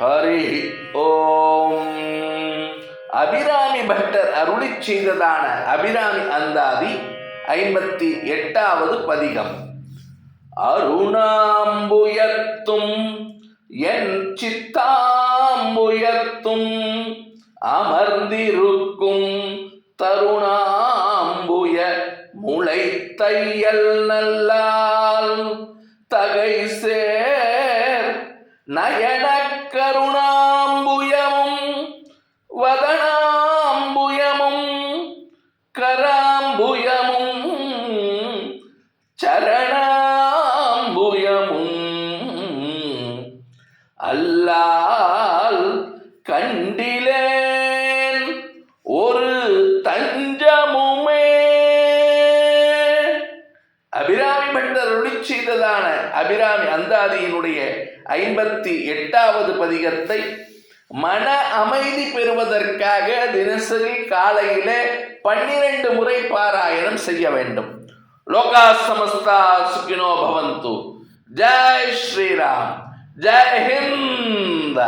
ஹரி ஓம். Abirami butter அருளி செய்ததான அபிராமி அந்தாதி ஐம்பத்தி எட்டாவது பதிகம். அருணாம்புயத்தும் என் சித்தாம்புயத்தும் அமர்ந்திருக்கும் தருணாம்புய முளை தையல் நல்லால் தகை சேர் நயன கருணாம்புயமும் வதனாம்புயமும் கராம்புயமும் சரணாம்புயமும் அல்லால் கண்டிலே அபிராமி பட்டர் ஒளி செய்ததான அபிராமி அந்தாதியினுடைய ஐம்பத்தி எட்டாவது பதிகத்தை மன அமைதி பெறுவதற்காக தினசரி காலையில பன்னிரண்டு முறை பாராயணம் செய்ய வேண்டும். லோகா சமஸ்தா சுகினோ பவந்து. ஜெய் ஸ்ரீராம். ஜெய் ஹிந்த்.